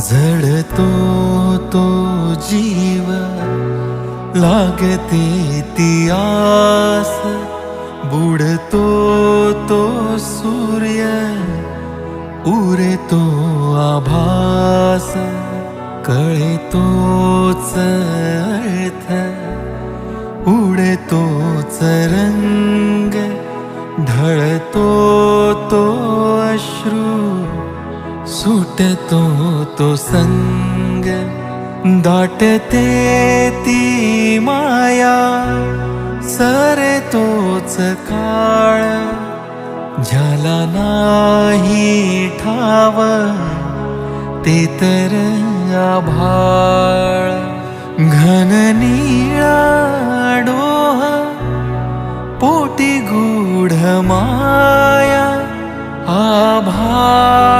झडतो तो जीव लागते ती आस. बुडतो तो सूर्य उरतो आभास. कळतोच अर्थ उडतोच रंग ढळतो तो अश्रू. सुटतो तो संग दाटते ती माया सरे तोच काळ झाला नाही ठाव ते तर आभाळ. घन डोह पोटी गूढ माया आभाळ.